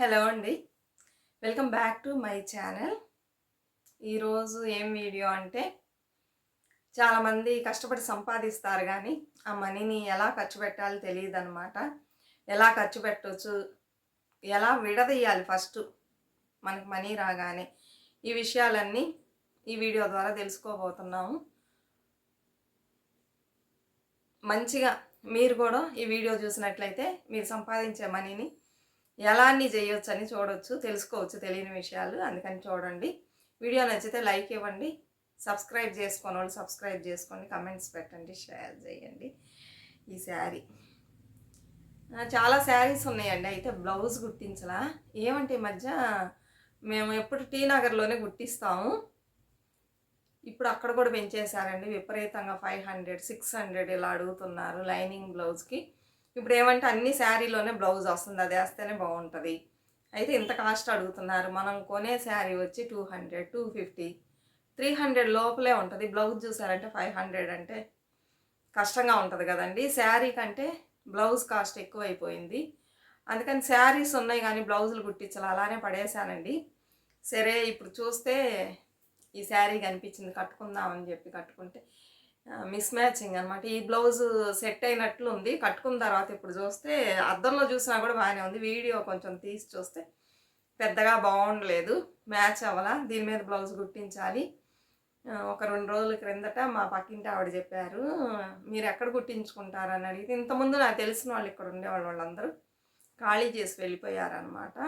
Hello అండి. Welcome back to my channel ఈరోజు ఏం వీడియో అంటే చాలామంది కష్టపడి సంపాదిస్తారు కానీ ఆ మనీని ఎలా ఖర్చు పెట్టాలో తెలియదు అనమాట ఎలా ఖర్చు పెట్టవచ్చు ఎలా విడదీయాలి ఫస్ట్ మనకి మనీ రాగానే. ఈ విషయాలన్నీ ఈ వీడియో ద్వారా తెలుసుకోబోతున్నాము. మంచిగా మీరు కూడా ఈ వీడియో చూసినట్లయితే మీరు సంపాదించే మనీని ఎలా అన్ని చేయొచ్చు అని చూడొచ్చు తెలుసుకోవచ్చు తెలియని విషయాలు అందుకని చూడండి. వీడియో నచ్చితే లైక్ ఇవ్వండి. సబ్స్క్రైబ్ చేసుకున్న వాళ్ళు సబ్స్క్రైబ్ చేసుకోండి కమెంట్స్ పెట్టండి షేర్ చేయండి. ఈ శారీ. చాలా శారీస్ ఉన్నాయండి. అయితే బ్లౌజ్ కుట్టించలా ఏమంటే ఈ మధ్య మేము ఎప్పుడు టీ నగర్లోనే కుట్టిస్తాము ఇప్పుడు అక్కడ కూడా పెంచేశారండి. విపరీతంగా ఫైవ్ హండ్రెడ్ సిక్స్ హండ్రెడ్ ఇలా అడుగుతున్నారు లైనింగ్ బ్లౌజ్కి. ఇప్పుడు ఏమంటే అన్ని శారీలోనే బ్లౌజ్ వస్తుంది అది వేస్తేనే బాగుంటుంది. అయితే ఇంత కాస్ట్ అడుగుతున్నారు మనం కొనే శారీ వచ్చి two hundred two fifty three hundred లోపలే ఉంటుంది. బ్లౌజ్ చూసారంటే ఫైవ్ హండ్రెడ్ అంటే కష్టంగా ఉంటుంది కదండి. శారీ కంటే బ్లౌజ్ కాస్ట్ ఎక్కువైపోయింది. అందుకని శారీస్ ఉన్నాయి కానీ బ్లౌజులు కుట్టించాలి అలానే పడేశానండి. సరే ఇప్పుడు చూస్తే ఈ శారీ కనిపించింది కట్టుకుందామని చెప్పి కట్టుకుంటే మిస్ మ్యాచింగ్ అనమాట ఈ బ్లౌజ్ సెట్ అయినట్లు ఉంది కట్టుకున్న తర్వాత ఇప్పుడు చూస్తే అద్దంలో చూసినా కూడా బాగానే ఉంది. వీడియో కొంచెం తీసి చూస్తే పెద్దగా బాగుండలేదు. మ్యాచ్ అవ్వాల? దీని మీద బ్లౌజ్ కుట్టించాలి. ఒక రెండు రోజుల క్రిందట మా పక్కింటి ఆవిడ చెప్పారు మీరు ఎక్కడ కుట్టించుకుంటారని అడిగితే ఇంతకుముందు నాకు తెలిసిన వాళ్ళు ఇక్కడ ఉండేవాళ్ళు వాళ్ళందరూ ఖాళీ చేసి వెళ్ళిపోయారనమాట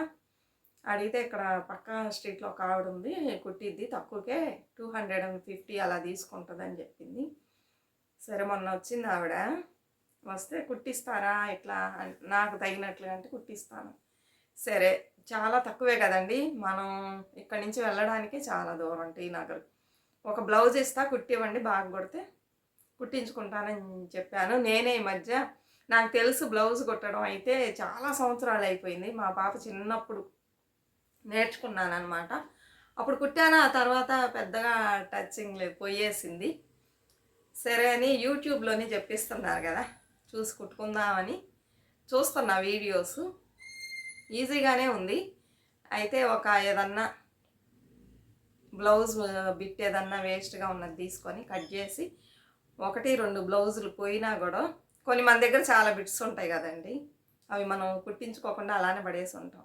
అడిగితే ఇక్కడ పక్క స్ట్రీట్లో ఒక ఆవిడ ఉంది కుట్టిద్ది తక్కువకే టూ హండ్రెడ్ అండ్ ఫిఫ్టీ అలా తీసుకుంటుందని చెప్పింది. సరే మొన్న వచ్చింది ఆవిడ. వస్తే కుట్టిస్తారా ఇట్లా నాకు తగినట్లుగా అంటే కుట్టిస్తాను. సరే చాలా తక్కువే కదండి. మనం ఇక్కడి నుంచి వెళ్ళడానికి చాలా దూరం టీ నగర్. ఒక బ్లౌజ్ ఇస్తా కుట్టివ్వండి బాగా కొడితే కుట్టించుకుంటానని చెప్పాను. నేనే ఈ మధ్య నాకు తెలుసు బ్లౌజ్ కుట్టడం అయితే చాలా సంవత్సరాలు అయిపోయింది. మా పాప చిన్నప్పుడు నేర్చుకున్నాను అనమాట అప్పుడు కుట్టాను ఆ తర్వాత పెద్దగా టచింగ్ లేదు పోయేసింది. సరే అని యూట్యూబ్లోనే చెప్పిస్తున్నారు కదా చూసి కుట్టుకుందామని చూస్తున్నా వీడియోస్. ఈజీగానే ఉంది. అయితే ఒక ఏదన్నా బ్లౌజ్ బిట్ ఏదన్నా వేస్ట్గా ఉన్నది తీసుకొని కట్ చేసి ఒకటి రెండు బ్లౌజులు పోయినా కూడా కొన్ని మన దగ్గర చాలా బిట్స్ ఉంటాయి కదండి. అవి మనం కుట్టించుకోకుండా అలానే పడేసి ఉంటాం.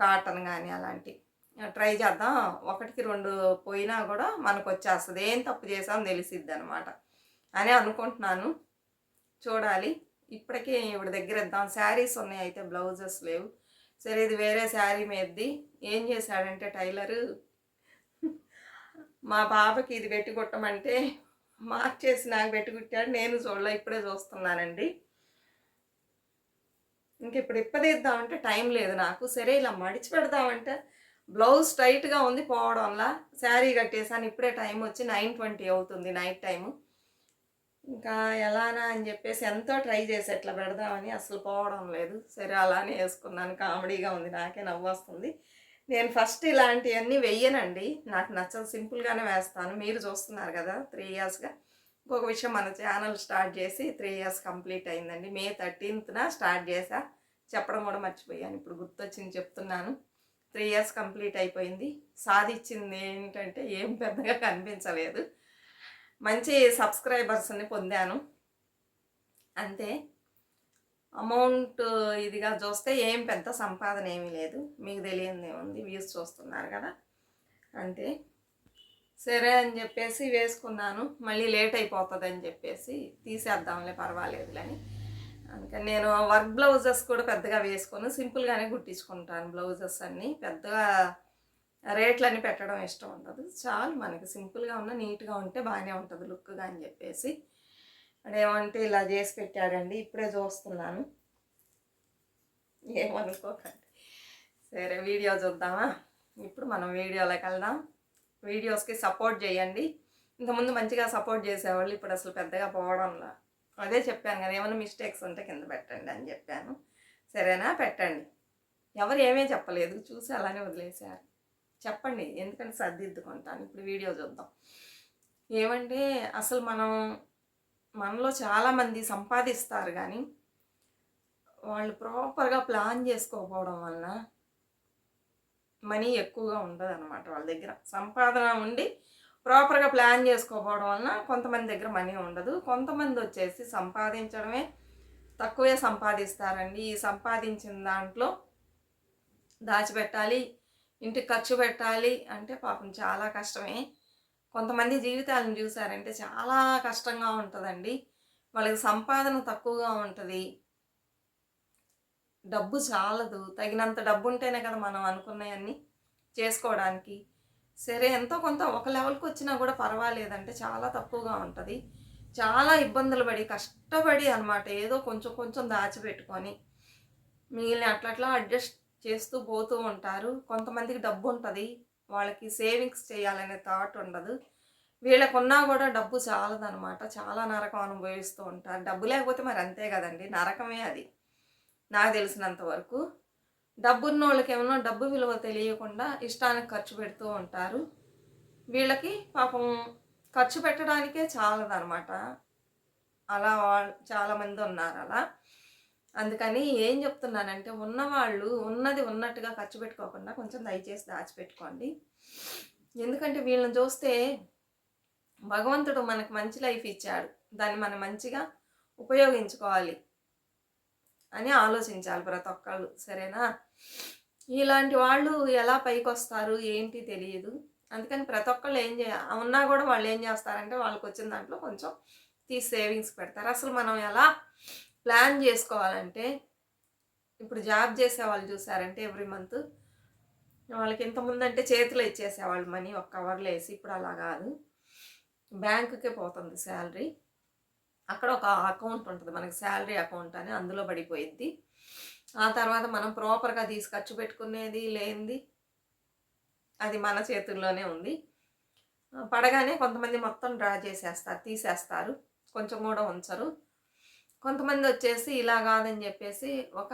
కాటన్ కానీ అలాంటివి ట్రై చేద్దాం. ఒకటికి రెండు పోయినా కూడా మనకు వచ్చేస్తుంది ఏం తప్పు చేసామో తెలిసిద్ది అనమాట అని అనుకుంటున్నాను. చూడాలి. ఇప్పటికే ఇవిడ దగ్గర ఇద్దాం. శారీస్ ఉన్నాయి అయితే బ్లౌజెస్ లేవు. సరే ఇది వేరే శారీ మీదది. ఏం చేశాడంటే టైలరు? మా పాపకి ఇది పెట్టి కుట్టమంటే మార్చేసి నాకు పెట్టి కుట్టాడు. నేను చూడలే ఇప్పుడే చూస్తున్నానండి. ఇంక ఇప్పుడు ఇప్పదిద్దామంటే టైం లేదు నాకు. సరే ఇలా మడిచి పెడదామంటే బ్లౌజ్ టైట్గా ఉంది పోవడంలా. శారీ కట్టేసాను. ఇప్పుడే టైం వచ్చి నైన్ ట్వంటీ అవుతుంది నైట్ టైము ఇంకా ఎలానా అని చెప్పేసి ఎంతో ట్రై చేసి ఎట్లా పెడదామని అసలు పోవడం లేదు. సరే అలానే వేసుకున్నాను. కామెడీగా ఉంది. నాకే నవ్వు వస్తుంది. నేను ఫస్ట్ ఇలాంటివన్నీ వెయ్యనండి. నాకు నచ్చదు. సింపుల్గానే వేస్తాను. మీరు చూస్తున్నారు కదా త్రీ ఇయర్స్గా ఇంకొక విషయం మన ఛానల్ స్టార్ట్ చేసి త్రీ ఇయర్స్ కంప్లీట్ అయిందండి. మే థర్టీన్త్న స్టార్ట్ చేశా చెప్పడం కూడా మర్చిపోయాను. ఇప్పుడు గుర్తొచ్చింది చెప్తున్నాను. త్రీ ఇయర్స్ కంప్లీట్ అయిపోయింది. సాధించింది ఏంటంటే ఏం పెద్దగా కనిపించలేదు. మంచి సబ్స్క్రైబర్స్ని పొందాను. అంతే. అమౌంట్ ఇదిగా చూస్తే ఏం పెద్ద సంపాదన ఏమీ లేదు. మీకు తెలియంది ఉంది వ్యూస్ చూస్తున్నారు కదా. అంతే. సరే అని చెప్పేసి వేసుకున్నాను. మళ్ళీ లేట్ అయిపోతుంది అని చెప్పేసి తీసేద్దాంలే పర్వాలేదులే అని. అందుకని నేను వర్క్ బ్లౌజెస్ కూడా పెద్దగా వేసుకోను. సింపుల్గానే కుట్టించుకుంటాను బ్లౌజెస్ అన్నీ. పెద్దగా రేట్లన్నీ పెట్టడం ఇష్టం ఉండదు. చాలు మనకి సింపుల్గా ఉన్న నీట్గా ఉంటే బాగానే ఉంటుంది లుక్గా అని చెప్పేసి. అదేమంటే ఇలా చేసి పెట్టాడండి. ఇప్పుడే చూస్తున్నాను. ఏమనుకోకండి. సరే వీడియో చూద్దామా? ఇప్పుడు మనం వీడియోలోకి వెళ్దాం. వీడియోస్కి సపోర్ట్ చేయండి. ఇంతకుముందు మంచిగా సపోర్ట్ చేసేవాళ్ళు ఇప్పుడు అసలు పెద్దగా పోవడంలా. అదే చెప్పాను కదా ఏమైనా మిస్టేక్స్ ఉంటే కింద పెట్టండి అని చెప్పాను. సరేనా? పెట్టండి. ఎవరు ఏమీ చెప్పలేదు. చూసి అలానే వదిలేశారు. చెప్పండి ఎందుకంటే సర్దిద్దుకుంటాను? ఇప్పుడు వీడియో చూద్దాం. ఏమంటే అసలు మనం మనలో చాలామంది సంపాదిస్తారు కానీ వాళ్ళు ప్రాపర్గా ప్లాన్ చేసుకోకపోవడం వలన మనీ ఎక్కువగా ఉండదు అనమాట వాళ్ళ దగ్గర. సంపాదన ఉండి ప్రాపర్గా ప్లాన్ చేసుకోకపోవడం వలన కొంతమంది దగ్గర మనీ ఉండదు. కొంతమంది వచ్చేసి సంపాదించడమే తక్కువే సంపాదిస్తారండి. ఈ సంపాదించిన దాంట్లో దాచిపెట్టాలి ఇంటికి ఖర్చు పెట్టాలి అంటే పాపం చాలా కష్టమే. కొంతమంది జీవితాలను చూసారంటే చాలా కష్టంగా ఉంటుందండి. వాళ్ళకి సంపాదన తక్కువగా ఉంటుంది. డబ్బు చాలదు. తగినంత డబ్బు ఉంటేనే కదా మనం అనుకున్నవన్నీ చేసుకోవడానికి. సరే ఎంతో కొంత ఒక లెవెల్కి వచ్చినా కూడా పర్వాలేదంటే చాలా తక్కువగా ఉంటుంది. చాలా ఇబ్బందులు పడి కష్టపడి అనమాట ఏదో కొంచెం కొంచెం దాచిపెట్టుకొని మిగిలిన అట్లట్లా అడ్జస్ట్ చేస్తూ పోతూ ఉంటారు. కొంతమందికి డబ్బు ఉంటుంది. వాళ్ళకి సేవింగ్స్ చేయాలనే థాట్ ఉండదు. వీళ్ళకున్నా కూడా డబ్బు చాలదనమాట చాలా నరకం అనుభవిస్తూ ఉంటారు. డబ్బు లేకపోతే మరి అంతే కదండి. నరకమే అది. నాకు తెలిసినంత వరకు. డబ్బున్న వాళ్ళకి ఏమన్నా డబ్బు విలువ తెలియకుండా ఇష్టానికి ఖర్చు పెడుతూ ఉంటారు. వీళ్ళకి పాపం ఖర్చు పెట్టడానికే చాలదనమాట. అలా వాళ్ళు చాలామంది ఉన్నారు అలా. అందుకని ఏం చెప్తున్నానంటే ఉన్నవాళ్ళు ఉన్నది ఉన్నట్టుగా ఖర్చు పెట్టుకోకుండా కొంచెం దయచేసి దాచిపెట్టుకోండి. ఎందుకంటే వీళ్ళని చూస్తే భగవంతుడు మనకు మంచి లైఫ్ ఇచ్చాడు. దాన్ని మనం మంచిగా ఉపయోగించుకోవాలి. అని ఆలోచించాలి ప్రతి ఒక్కళ్ళు. సరేనా? ఇలాంటి వాళ్ళు ఎలా పైకి వస్తారు ఏంటి తెలియదు. అందుకని ప్రతి ఒక్కళ్ళు ఏం చేయ ఉన్నా కూడా వాళ్ళు ఏం చేస్తారంటే వాళ్ళకి వచ్చిన దాంట్లో కొంచెం తీసి సేవింగ్స్ పెడతారు. అసలు మనం ఎలా ప్లాన్ చేసుకోవాలంటే ఇప్పుడు జాబ్ చేసే వాళ్ళు చూసారంటే ఎవ్రీ మంత్ వాళ్ళకి ఇంతకుముందు అంటే చేతిలో ఇచ్చేసేవాళ్ళు మనీ ఒక కవర్లో వేసి ఇప్పుడు అలా కాదు. బ్యాంకుకే పోతుంది శాలరీ. అక్కడ ఒక అకౌంట్ ఉంటుంది మనకి శాలరీ అకౌంట్ అని అందులో పడిపోయిద్ది. ఆ తర్వాత మనం ప్రాపర్గా తీసి ఖర్చు పెట్టుకునేది లేనిది అది మన చేతుల్లోనే ఉంది. పడగానే కొంతమంది మొత్తం డ్రా చేసేస్తారు తీసేస్తారు కొంచెం కూడా ఉంచరు. కొంతమంది వచ్చేసి ఇలా కాదని చెప్పేసి ఒక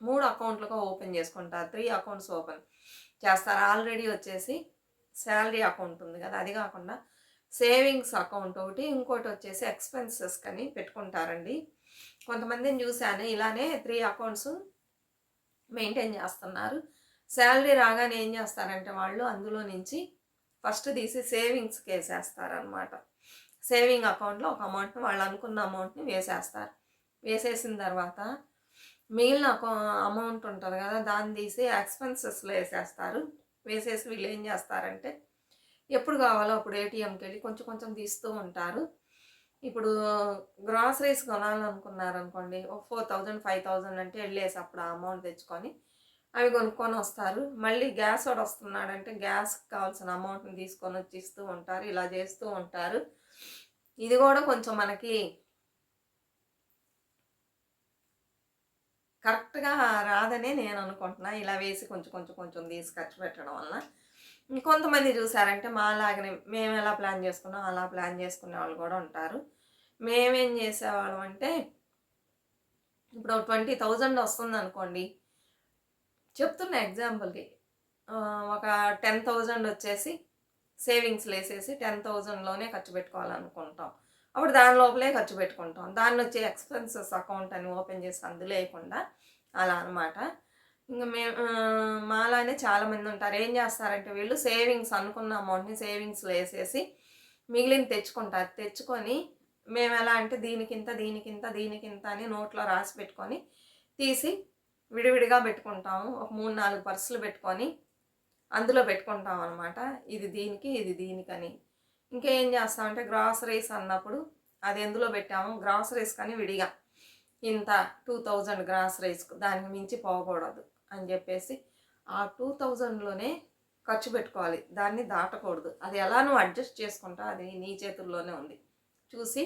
మూడు అకౌంట్లుగా ఓపెన్ చేసుకుంటారు త్రీ అకౌంట్స్ ఓపెన్ చేస్తారు. ఆల్రెడీ వచ్చేసి శాలరీ అకౌంట్ ఉంది కదా అది కాకుండా సేవింగ్స్ అకౌంట్ ఒకటి ఇంకోటి వచ్చేసి ఎక్స్పెన్సెస్ అని పెట్టుకుంటారండి. కొంతమందిని చూశాను ఇలానే త్రీ అకౌంట్స్ మెయింటైన్ చేస్తున్నారు. శాలరీ రాగానే ఏం చేస్తారంటే వాళ్ళు అందులో నుంచి ఫస్ట్ తీసి సేవింగ్స్కి వేసేస్తారనమాట సేవింగ్ అకౌంట్లో ఒక అమౌంట్ని వాళ్ళు అనుకున్న అమౌంట్ని వేసేస్తారు. వేసేసిన తర్వాత మిగిలిన అమౌంట్ ఉంటుంది కదా దాన్ని తీసి ఎక్స్పెన్సెస్లో వేసేస్తారు. వేసేసి వీళ్ళు ఏం చేస్తారంటే ఎప్పుడు కావాలో అప్పుడు ఏటీఎంకి వెళ్ళి కొంచెం కొంచెం తీస్తూ ఉంటారు. ఇప్పుడు గ్రాసరీస్ కొనాలనుకున్నారనుకోండి ఒక ఫోర్ థౌజండ్ ఫైవ్ థౌజండ్ అంటే వెళ్ళేసి అప్పుడు ఆ అమౌంట్ తెచ్చుకొని అవి కొనుక్కొని వస్తారు మళ్ళీ గ్యాస్ వాడు వస్తున్నాడంటే గ్యాస్కి కావాల్సిన అమౌంట్ని తీసుకొని వచ్చి ఇస్తూ ఉంటారు ఇలా చేస్తూ ఉంటారు. ఇది కూడా కొంచెం మనకి కరెక్ట్గా రాదనే నేను అనుకుంటున్నా. ఇలా వేసి కొంచెం కొంచెం కొంచెం తీసి ఖర్చు పెట్టడం వల్ల. కొంతమంది చూసారంటే మాలాగనే మేము ఎలా ప్లాన్ చేసుకున్నాం అలా ప్లాన్ చేసుకునే వాళ్ళు కూడా ఉంటారు. మేమేం చేసేవాళ్ళం అంటే ఇప్పుడు ట్వంటీ థౌజండ్ వస్తుంది అనుకోండి చెప్తున్నా ఎగ్జాంపుల్కి ఒక టెన్ థౌజండ్ వచ్చేసి సేవింగ్స్ వేసేసి టెన్ థౌజండ్లోనే ఖర్చు పెట్టుకోవాలనుకుంటాం. అప్పుడు దాని లోపలే ఖర్చు పెట్టుకుంటాం. దాన్ని వచ్చే ఎక్స్పెన్సెస్ అకౌంట్ అని ఓపెన్ చేసి అందులేకుండా అలా అనమాట ఇంకా మేము మాలానే చాలామంది ఉంటారు ఏం చేస్తారంటే వీళ్ళు సేవింగ్స్ అనుకున్న అమౌంట్ని సేవింగ్స్లో వేసేసి మిగిలిన తెచ్చుకుంటారు. తెచ్చుకొని మేము ఎలా అంటే దీనికింత దీనికింత దీనికింత అని నోట్లో రాసి పెట్టుకొని తీసి విడివిడిగా పెట్టుకుంటాము. ఒక మూడు నాలుగు పర్సులు పెట్టుకొని అందులో పెట్టుకుంటాం అనమాట ఇది దీనికి ఇది దీనికని. ఇంకేం చేస్తామంటే గ్రాసరీస్ అన్నప్పుడు అది ఎందులో పెట్టాము? గ్రాసరీస్ కానీ విడిగా ఇంత టూ థౌజండ్ గ్రాసరీస్ దానికి మించి పోకూడదు. అని చెప్పేసి ఆ టూ థౌజండ్లోనే ఖర్చు పెట్టుకోవాలి. దాన్ని దాటకూడదు. అది ఎలా నువ్వు అడ్జస్ట్ చేసుకుంటా అది నీ చేతుల్లోనే ఉంది. చూసి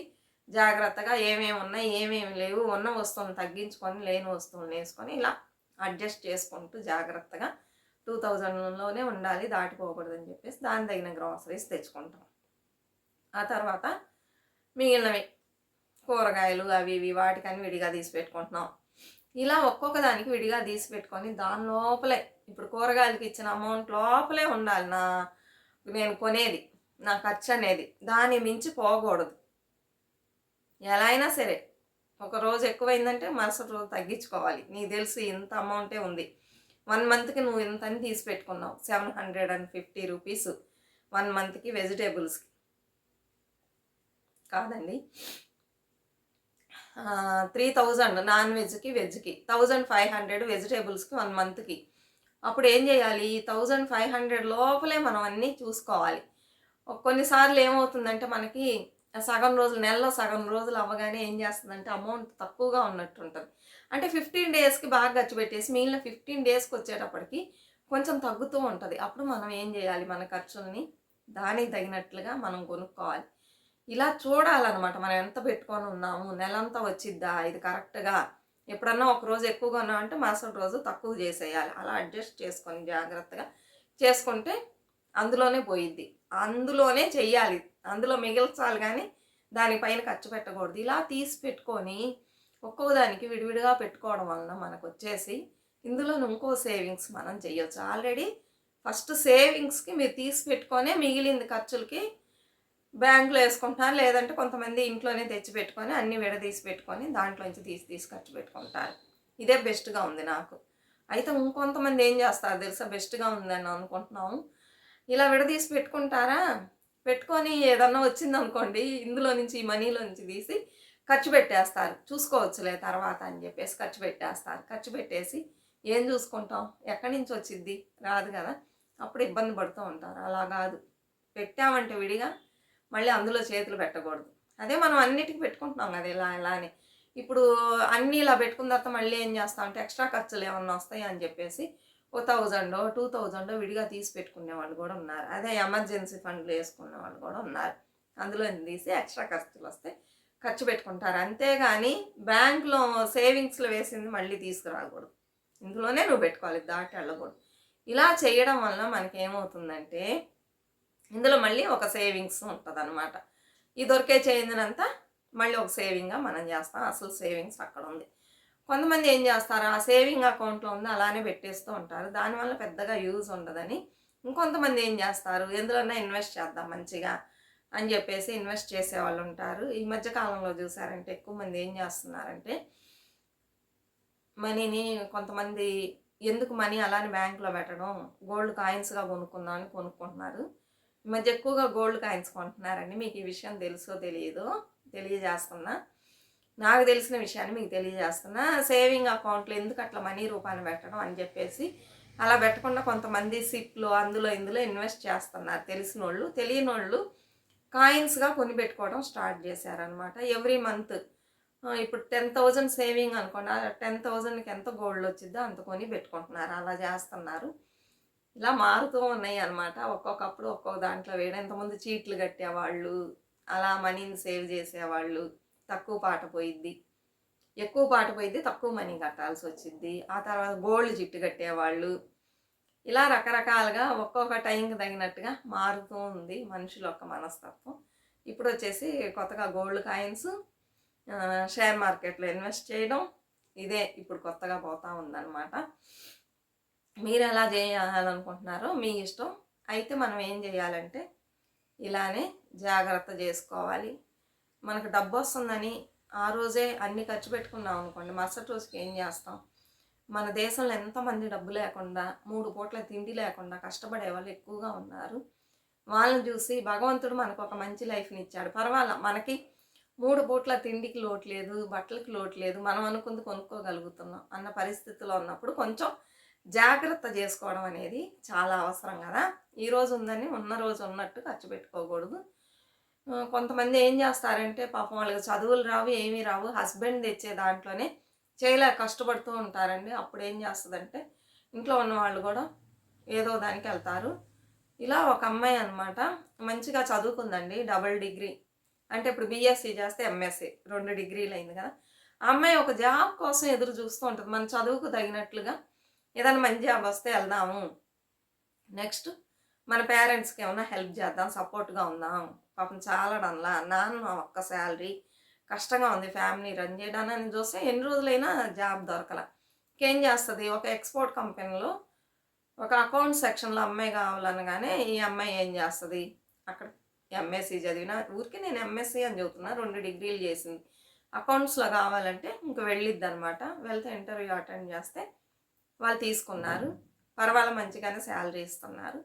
జాగ్రత్తగా ఏమేమి ఉన్నాయి ఏమేమి లేవు ఉన్న వస్తువులను తగ్గించుకొని లేని వస్తువులను వేసుకొని ఇలా అడ్జస్ట్ చేసుకుంటూ జాగ్రత్తగా టూ థౌజండ్లోనే ఉండాలి దాటిపోకూడదు అని చెప్పేసి దాని తగిన గ్రాసరీస్ తెచ్చుకుంటాం. ఆ తర్వాత మిగిలినవి కూరగాయలు అవి ఇవి వాటికని విడిగా తీసి పెట్టుకుంటున్నాం. ఇలా ఒక్కొక్క దానికి విడిగా తీసి పెట్టుకొని దాని లోపలే ఇప్పుడు కూరగాయలకి ఇచ్చిన అమౌంట్ లోపలే ఉండాలి నా నేను కొనేది నా ఖర్చు అనేది దాన్ని మించి పోకూడదు. ఎలా అయినా సరే ఒక రోజు ఎక్కువైందంటే మరుసటి రోజు తగ్గించుకోవాలి. నీకు తెలుసు ఇంత అమౌంటే ఉంది. వన్ మంత్కి నువ్వు ఇంత అని తీసి పెట్టుకున్నావు seven hundred and fifty rupees one మంత్కి వెజిటేబుల్స్కి కాదండి. త్రీ థౌజండ్ నాన్ వెజ్కి వెజ్కి థౌజండ్ ఫైవ్ హండ్రెడ్ వెజిటేబుల్స్కి వన్ మంత్కి అప్పుడు ఏం చేయాలి? ఈ థౌజండ్ ఫైవ్ హండ్రెడ్ లోపలే మనం అన్నీ చూసుకోవాలి. కొన్నిసార్లు ఏమవుతుందంటే మనకి సగం రోజులు నెలలో సగం రోజులు అవ్వగానే ఏం చేస్తుందంటే అమౌంట్ తక్కువగా ఉన్నట్టు ఉంటుంది అంటే ఫిఫ్టీన్ డేస్కి బాగా ఖర్చు పెట్టేసి మిగిలిన ఫిఫ్టీన్ డేస్కి వచ్చేటప్పటికి కొంచెం తగ్గుతూ ఉంటుంది. అప్పుడు మనం ఏం చేయాలి? మన ఖర్చుల్ని దానికి తగినట్లుగా మనం కొనుక్కోవాలి. ఇలా చూడాలన్నమాట. మనం ఎంత పెట్టుకొని ఉన్నాము నెలంతా వచ్చిద్దా ఇది కరెక్ట్గా ఎప్పుడన్నా ఒక రోజు ఎక్కువగా ఉన్నామంటే మరుసటి రోజు తక్కువ చేసేయాలి. అలా అడ్జస్ట్ చేసుకొని జాగ్రత్తగా చేసుకుంటే అందులోనే పోయిద్ది. అందులోనే చెయ్యాలి. అందులో మిగిల్చాలి కానీ దానిపైన ఖర్చు పెట్టకూడదు. ఇలా తీసి పెట్టుకొని ఒక్కో దానికి విడివిడిగా పెట్టుకోవడం వలన మనకు వచ్చేసి ఇందులో ఇంకో సేవింగ్స్ మనం చేయొచ్చు ఆల్రెడీ ఫస్ట్ సేవింగ్స్కి మీరు తీసి పెట్టుకొనే మిగిలింది ఖర్చులకి బ్యాంకులో వేసుకుంటున్నారు లేదంటే కొంతమంది ఇంట్లోనే తెచ్చి పెట్టుకొని అన్ని విడదీసి పెట్టుకొని దాంట్లోంచి తీసి తీసి ఖర్చు పెట్టుకుంటారు. ఇదే బెస్ట్గా ఉంది నాకు. అయితే ఇంకొంతమంది ఏం చేస్తారు తెలుసా? బెస్ట్గా ఉందని అనుకుంటున్నాము. ఇలా విడదీసి పెట్టుకుంటారా? పెట్టుకొని ఏదన్నా వచ్చింది అనుకోండి ఇందులో నుంచి ఈ మనీలో నుంచి తీసి ఖర్చు పెట్టేస్తారు. చూసుకోవచ్చులే తర్వాత అని చెప్పేసి ఖర్చు పెట్టేస్తారు. ఖర్చు పెట్టేసి ఏం చూసుకుంటాం? ఎక్కడి నుంచి వచ్చింది రాదు కదా. అప్పుడు ఇబ్బంది పడుతూ ఉంటారు. అలా కాదు. పెట్టామంటే విడిగా మళ్ళీ అందులో చేతులు పెట్టకూడదు. అదే మనం అన్నిటికీ పెట్టుకుంటున్నాం కదా ఇలా ఇలా అని. ఇప్పుడు అన్నీ ఇలా పెట్టుకున్న తర్వాత మళ్ళీ ఏం చేస్తాం అంటే ఎక్స్ట్రా ఖర్చులు ఏమన్నా వస్తాయి అని చెప్పేసి ఓ థౌజండో టూ థౌజండో విడిగా తీసి పెట్టుకునే వాళ్ళు కూడా ఉన్నారు. అదే ఎమర్జెన్సీ ఫండ్లు వేసుకునే వాళ్ళు కూడా ఉన్నారు. అందులో తీసి ఎక్స్ట్రా ఖర్చులు వస్తే ఖర్చు పెట్టుకుంటారు. అంతేగాని బ్యాంకులో సేవింగ్స్లో వేసింది మళ్ళీ తీసుకురాకూడదు. ఇందులోనే నువ్వు పెట్టుకోవాలి దాటి వెళ్ళకూడదు. ఇలా చేయడం వల్ల మనకి ఏమవుతుందంటే ఇందులో మళ్ళీ ఒక సేవింగ్స్ ఉంటుంది అనమాట ఈ దొరికే చేయిందంతా మళ్ళీ ఒక సేవింగ్గా మనం చేస్తాం. అసలు సేవింగ్స్ అక్కడ ఉంది. కొంతమంది ఏం చేస్తారు? ఆ సేవింగ్ అకౌంట్లో ఉంది అలానే పెట్టేస్తూ ఉంటారు. దానివల్ల పెద్దగా యూజ్ ఉండదని ఇంకొంతమంది ఏం చేస్తారు? ఎందులోనే ఇన్వెస్ట్ చేద్దాం మంచిగా అని చెప్పేసి ఇన్వెస్ట్ చేసే వాళ్ళు ఉంటారు. ఈ మధ్య కాలంలో చూసారంటే ఎక్కువ మంది ఏం చేస్తున్నారంటే మనీని కొంతమంది ఎందుకు మనీ అలానే బ్యాంకులో పెట్టడం గోల్డ్ కాయిన్స్గా కొనుక్కుందామని కొనుక్కుంటున్నారు. ఈ మధ్య ఎక్కువగా గోల్డ్ కాయిన్స్ కొంటున్నారండి. మీకు ఈ విషయం తెలుసో తెలియదు తెలియజేస్తున్నా. నాకు తెలిసిన విషయాన్ని మీకు తెలియజేస్తున్నా. సేవింగ్ అకౌంట్లో ఎందుకు అట్లా మనీ రూపాన్ని పెట్టడం అని చెప్పేసి అలా పెట్టకుండా కొంతమంది సిప్లో అందులో ఇందులో ఇన్వెస్ట్ చేస్తున్నారు. తెలిసిన వాళ్ళు తెలియని వాళ్ళు కాయిన్స్గా కొని పెట్టుకోవడం స్టార్ట్ చేశారనమాట ఎవ్రీ మంత్ ఇప్పుడు టెన్ థౌజండ్ సేవింగ్ అనుకోండి టెన్ థౌజండ్కి ఎంత గోల్డ్ వచ్చిద్దో అంత కొని పెట్టుకుంటున్నారు. అలా చేస్తున్నారు. ఇలా మారుతూ ఉన్నాయి అనమాట ఒక్కొక్కప్పుడు ఒక్కొక్క దాంట్లో వేయడం ఇంతకుముందు చీట్లు కట్టేవాళ్ళు అలా మనీని సేవ్ చేసేవాళ్ళు తక్కువ పాట పోయిద్ది. ఎక్కువ పాట పోయిద్ది తక్కువ మనీ కట్టాల్సి వచ్చింది ఆ తర్వాత గోల్డ్ చిట్టు కట్టేవాళ్ళు. ఇలా రకరకాలుగా ఒక్కొక్క టైంకి తగినట్టుగా మారుతూ ఉంది మనుషుల యొక్క మనస్తత్వం. ఇప్పుడు వచ్చేసి కొత్తగా గోల్డ్ కాయిన్స్ షేర్ మార్కెట్లో ఇన్వెస్ట్ చేయడం ఇదే ఇప్పుడు కొత్తగా పోతూ ఉందన్నమాట. మీరు ఎలా చేయాలనుకుంటున్నారో మీ ఇష్టం. అయితే మనం ఏం చేయాలంటే ఇలానే జాగ్రత్త చేసుకోవాలి. మనకు డబ్బు వస్తుందని ఆ రోజే అన్ని ఖర్చు పెట్టుకున్నాం అనుకోండి మరుసటి రోజుకి ఏం చేస్తాం? మన దేశంలో ఎంతమంది డబ్బు లేకుండా మూడు పూట్ల తిండి లేకుండా కష్టపడే వాళ్ళు ఎక్కువగా ఉన్నారు. వాళ్ళని చూసి భగవంతుడు మనకు ఒక మంచి లైఫ్ని ఇచ్చాడు. పర్వాలా మనకి మూడు పూట్ల తిండికి లోటు లేదు బట్టలకి లోటు లేదు మనం అనుకుంది కొనుక్కోగలుగుతున్నాం అన్న పరిస్థితిలో ఉన్నప్పుడు కొంచెం జాగ్రత్త చేసుకోవడం అనేది చాలా అవసరం కదా. ఈరోజు ఉందని ఉన్న రోజు ఉన్నట్టు ఖర్చు పెట్టుకోకూడదు. కొంతమంది ఏం చేస్తారంటే పాపం వాళ్ళకి చదువులు రావు ఏమీ రావు హస్బెండ్ తెచ్చే దాంట్లోనే చేయలేక కష్టపడుతూ ఉంటారండి. అప్పుడు ఏం చేస్తుందంటే ఇంట్లో ఉన్న వాళ్ళు కూడా ఏదో దానికి వెళ్తారు. ఇలా ఒక అమ్మాయి అనమాట మంచిగా చదువుకుందండి డబుల్ డిగ్రీ. అంటే ఇప్పుడు బీఎస్సీ చేస్తే ఎంఎస్సీ రెండు డిగ్రీలు అయింది కదా. ఆ అమ్మాయి ఒక జాబ్ కోసం ఎదురు చూస్తూ ఉంటుంది. మన చదువుకు తగినట్లుగా ఏదైనా మంచి జాబ్ వస్తే వెళ్దాము. నెక్స్ట్ మన పేరెంట్స్కి ఏమైనా హెల్ప్ చేద్దాం సపోర్ట్గా ఉందాం. పాపం చాలడంలా నాన్న ఒక్క శాలరీ. కష్టంగా ఉంది ఫ్యామిలీ రన్ చేయడానికి చూస్తే ఎన్ని రోజులైనా జాబ్ దొరకల. ఇంకేం చేస్తుంది? ఒక ఎక్స్పోర్ట్ కంపెనీలో ఒక అకౌంట్ సెక్షన్లో అమ్మాయి కావాలనగానే ఈ అమ్మాయి ఏం చేస్తుంది? అక్కడ ఎంఎస్సి చదివిన ఊరికి నేను ఎంఎస్సి అని చెబుతున్నా రెండు డిగ్రీలు చేసింది. అకౌంట్స్లో కావాలంటే ఇంక వెళ్ళిద్ది అనమాట వెళ్తే ఇంటర్వ్యూ అటెండ్ చేస్తే వాళ్ళు తీసుకున్నారు. పర్వాలేదు మంచిగానే శాలరీ ఇస్తున్నారు.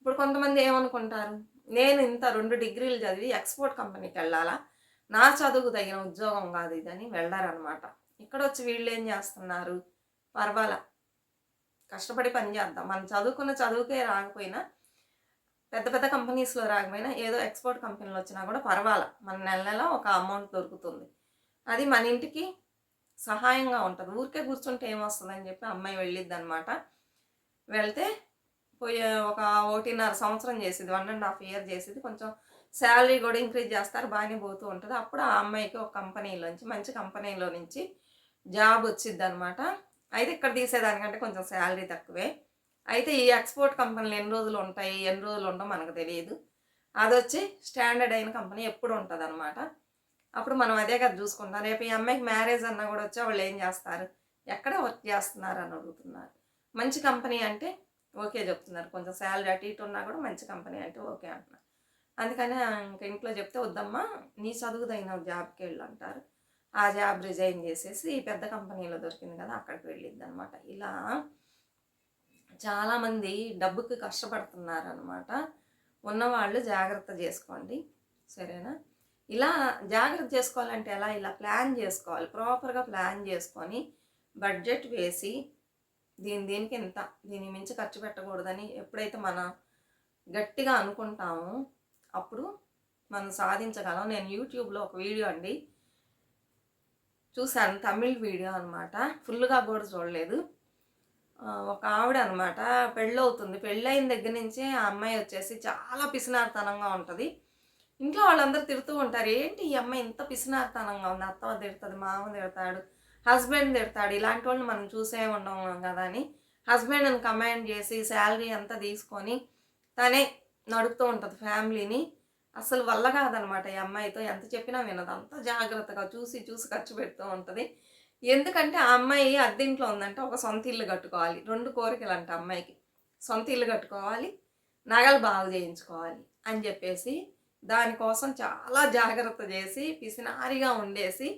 ఇప్పుడు కొంతమంది ఏమనుకుంటారు? నేను ఇంత రెండు డిగ్రీలు చదివి ఎక్స్పోర్ట్ కంపెనీకి వెళ్ళాలా? నా చదువుకు తగిన ఉద్యోగం కాదు ఇదని వెళ్ళారనమాట ఇక్కడ వచ్చి వీళ్ళు ఏం చేస్తున్నారు? పర్వాలా. కష్టపడి పని చేద్దాం. మనం చదువుకున్న చదువుకే రాకపోయినా పెద్ద పెద్ద కంపెనీస్లో రాకపోయినా ఏదో ఎక్స్పోర్ట్ కంపెనీలో వచ్చినా కూడా పర్వాలా. మన నెల నెల ఒక అమౌంట్ దొరుకుతుంది. అది మన ఇంటికి సహాయంగా ఉంటుంది. ఊరికే కూర్చుంటే ఏమొస్తుందని చెప్పి అమ్మాయి వెళ్ళిద్ది అనమాట వెళ్తే పోయే ఒక ఒకటిన్నర సంవత్సరం చేసేది వన్ అండ్ హాఫ్ ఇయర్ చేసేది కొంచెం శాలరీ కూడా ఇంక్రీజ్ చేస్తారు. బాగానే పోతూ ఉంటుంది. అప్పుడు ఆ అమ్మాయికి ఒక కంపెనీలోంచి మంచి కంపెనీలో నుంచి జాబ్ వచ్చింది అనమాట అయితే ఇక్కడ తీసేదానికంటే కొంచెం శాలరీ తక్కువే. అయితే ఈ ఎక్స్పోర్ట్ కంపెనీలు ఎన్ని రోజులు ఉంటాయి? ఎన్ని రోజులు ఉండవు మనకు తెలియదు. అది వచ్చి స్టాండర్డ్ అయిన కంపెనీ ఎప్పుడు ఉంటుంది అనమాట అప్పుడు మనం అదే కదా చూసుకుంటాం. రేపు ఈ అమ్మాయికి మ్యారేజ్ అన్నా కూడా వచ్చి వాళ్ళు ఏం చేస్తారు? ఎక్కడ వర్క్ చేస్తున్నారు అని అడుగుతున్నారు. మంచి కంపెనీ అంటే ఓకే చెప్తున్నారు. కొంచెం శాలరీ అటు ఇటు ఉన్నా కూడా మంచి కంపెనీ అంటే ఓకే అంటున్నారు. అందుకని ఇంకా ఇంట్లో చెప్తే వద్దమ్మా నీ చదువుదైన జాబ్కి వెళ్ళు అంటారు. ఆ జాబ్ రిజైన్ చేసేసి ఈ పెద్ద కంపెనీలో దొరికింది కదా అక్కడికి వెళ్ళిద్ది అనమాట ఇలా చాలామంది డబ్బుకి కష్టపడుతున్నారు అనమాట ఉన్నవాళ్ళు జాగ్రత్త చేసుకోండి. సరేనా? ఇలా జాగ్రత్త చేసుకోవాలంటే ఎలా? ఇలా ప్లాన్ చేసుకోవాలి. ప్రాపర్గా ప్లాన్ చేసుకొని బడ్జెట్ వేసి దీని దీనికి ఇంత దీని మించి ఖర్చు పెట్టకూడదని ఎప్పుడైతే మన గట్టిగా అనుకుంటామో అప్పుడు మనం సాధించగలం. నేను యూట్యూబ్లో ఒక వీడియో అండి. చూశాను. తమిళ్ వీడియో అనమాట ఫుల్గా కూడా చూడలేదు. ఒక ఆవిడ అనమాట పెళ్ళవుతుంది. పెళ్ళైన దగ్గర నుంచే ఆ అమ్మాయి వచ్చేసి చాలా పిసినార్తనంగా ఉంటుంది. ఇంట్లో వాళ్ళందరూ తిడుతూ ఉంటారు ఏంటి ఈ అమ్మాయి ఇంత పిసినార్తనంగా ఉంది అత్త తిడుతుంది మామ తిడతాడు హస్బెండ్ తిడతాడు ఇలాంటి వాళ్ళని మనం చూసే ఉన్నాం కదా అని హస్బెండ్ని కమాండ్ చేసి శాలరీ అంతా తీసుకొని తనే నడుపుతూ ఉంటుంది ఫ్యామిలీని. అసలు వల్ల కాదనమాట ఈ అమ్మాయితో ఎంత చెప్పినా వినదు అంత జాగ్రత్తగా చూసి చూసి ఖర్చు పెడుతూ ఉంటుంది. ఎందుకంటే ఆ అమ్మాయి అద్దెంట్లో ఉందంటే ఒక సొంత ఇల్లు కట్టుకోవాలి రెండు కోరికలు అంట అమ్మాయికి. సొంత ఇల్లు కట్టుకోవాలి నగలు బాగు చేయించుకోవాలి అని చెప్పేసి దానికోసం చాలా జాగ్రత్త చేసి పిసినారిగా ఉండేసి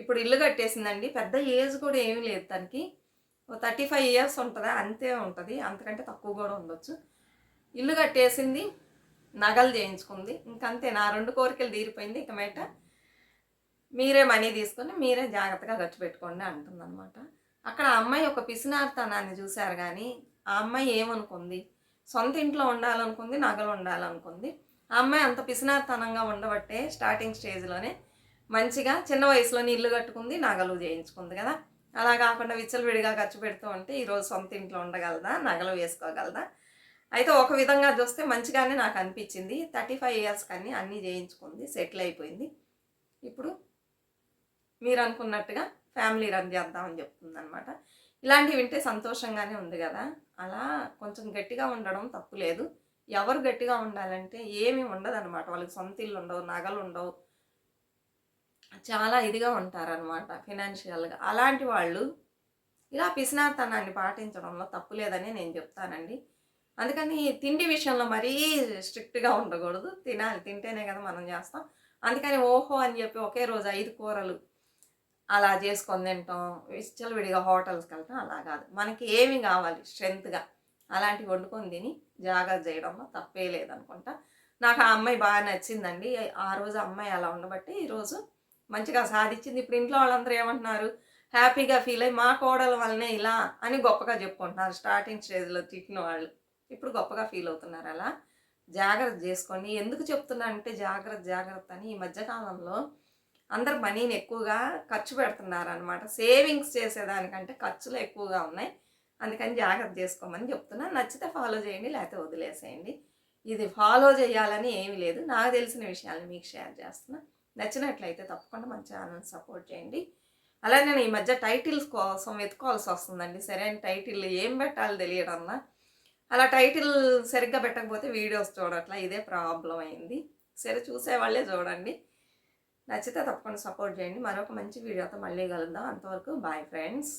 ఇప్పుడు ఇల్లు కట్టేసిందండి. పెద్ద ఏజ్ కూడా ఏమీ లేదు తనకి. ఓ థర్టీ ఫైవ్ ఇయర్స్ ఉంటుందా అంతే ఉంటుంది. అంతకంటే తక్కువ కూడా ఉండొచ్చు. ఇల్లు కట్టేసింది నగలు చేయించుకుంది. ఇంకంతే నా రెండు కోరికలు తీరిపోయింది. ఇక మీట మీరే మనీ తీసుకొని మీరే జాగ్రత్తగా ఖర్చు పెట్టుకోండి అంటుందన్నమాట. అక్కడ అమ్మాయి ఒక పిసినార్తనాన్ని చూశారు కానీ ఆ అమ్మాయి ఏమనుకుంది? సొంత ఇంట్లో ఉండాలనుకుంది నగలు ఉండాలనుకుంది. ఆ అమ్మాయి అంత పిసినాతనంగా ఉండబట్టే స్టార్టింగ్ స్టేజ్లోనే మంచిగా చిన్న వయసులోనే ఇల్లు కట్టుకుంది నగలు చేయించుకుంది కదా. అలా కాకుండా విచ్చలవిడిగా ఖర్చు పెడుతూ ఉంటే ఈరోజు సొంత ఇంట్లో ఉండగలదా నగలు వేసుకోగలదా? అయితే ఒక విధంగా చూస్తే మంచిగానే నాకు అనిపించింది. థర్టీ ఫైవ్ ఇయర్స్ కానీ అన్నీ చేయించుకుంది సెటిల్ అయిపోయింది. ఇప్పుడు మీరు అనుకున్నట్టుగా ఫ్యామిలీ రన్ చేద్దామని చెప్తుంది అనమాట ఇలాంటివి వింటే సంతోషంగానే ఉంది కదా. అలా కొంచెం గట్టిగా ఉండడం తప్పు లేదు. ఎవరు గట్టిగా ఉండాలంటే ఏమీ ఉండదు అనమాట వాళ్ళకి సొంత ఇల్లు ఉండవు నగలు ఉండవు. చాలా ఇదిగా ఉంటారనమాట ఫినాన్షియల్గా. అలాంటి వాళ్ళు ఇలా పిసినార్తనాన్ని పాటించడంలో తప్పు లేదని నేను చెప్తానండి. అందుకని తిండి విషయంలో మరీ స్ట్రిక్ట్గా ఉండకూడదు. తినాలి తింటేనే కదా మనం చేస్తాం. అందుకని ఓహో అని చెప్పి ఒకే రోజు ఐదు కూరలు అలా చేసుకొని తింటాం. విచ్చలవిడిగా హోటల్స్కి వెళ్తాం అలా కాదు. మనకి ఏమి కావాలి? స్ట్రెంత్గా అలాంటివి వండుకొని తిని జాగ్రత్త చేయడంలో తప్పే లేదనుకుంటా. నాకు ఆ అమ్మాయి బాగా నచ్చిందండి. ఆ రోజు అమ్మాయి అలా ఉండబట్టి ఈరోజు మంచిగా సాధించింది. ఇప్పుడు ఇంట్లో వాళ్ళందరూ ఏమంటున్నారు? హ్యాపీగా ఫీల్ అయ్యి మా కోడల వల్లనే ఇలా అని గొప్పగా చెప్పుకుంటున్నారు. స్టార్టింగ్ స్టేజ్లో తిట్టిన వాళ్ళు. ఇప్పుడు గొప్పగా ఫీల్ అవుతున్నారు అలా. జాగ్రత్త చేసుకొని ఎందుకు చెప్తున్నా అంటే జాగ్రత్త జాగ్రత్త అని ఈ మధ్యకాలంలో అందరు మనీని ఎక్కువగా ఖర్చు పెడుతున్నారు అనమాట సేవింగ్స్ చేసేదానికంటే ఖర్చులు ఎక్కువగా ఉన్నాయి. అందుకని జాగ్రత్త చేసుకోమని చెప్తున్నా. నచ్చితే ఫాలో చేయండి లేకపోతే వదిలేసేయండి. ఇది ఫాలో చేయాలని ఏమీ లేదు. నాకు తెలిసిన విషయాలను మీకు షేర్ చేస్తున్నా. నచ్చినట్లయితే తప్పకుండా మన ఛానల్ సపోర్ట్ చేయండి. అలాగే నేను ఈ మధ్య టైటిల్స్ కోసం వెతుకోవాల్సి వస్తుందండి. సరైన టైటిల్ ఏం పెట్టాలో తెలియడన్నా అలా టైటిల్ సరిగ్గా పెట్టకపోతే వీడియోస్ చూడట్లా. ఇదే ప్రాబ్లం అయింది. సరే చూసే వాళ్ళే చూడండి. నచ్చితే తప్పకుండా సపోర్ట్ చేయండి. మరొక మంచి వీడియోతో మళ్ళీ కలుద్దాం. అంతవరకు బాయ్ ఫ్రెండ్స్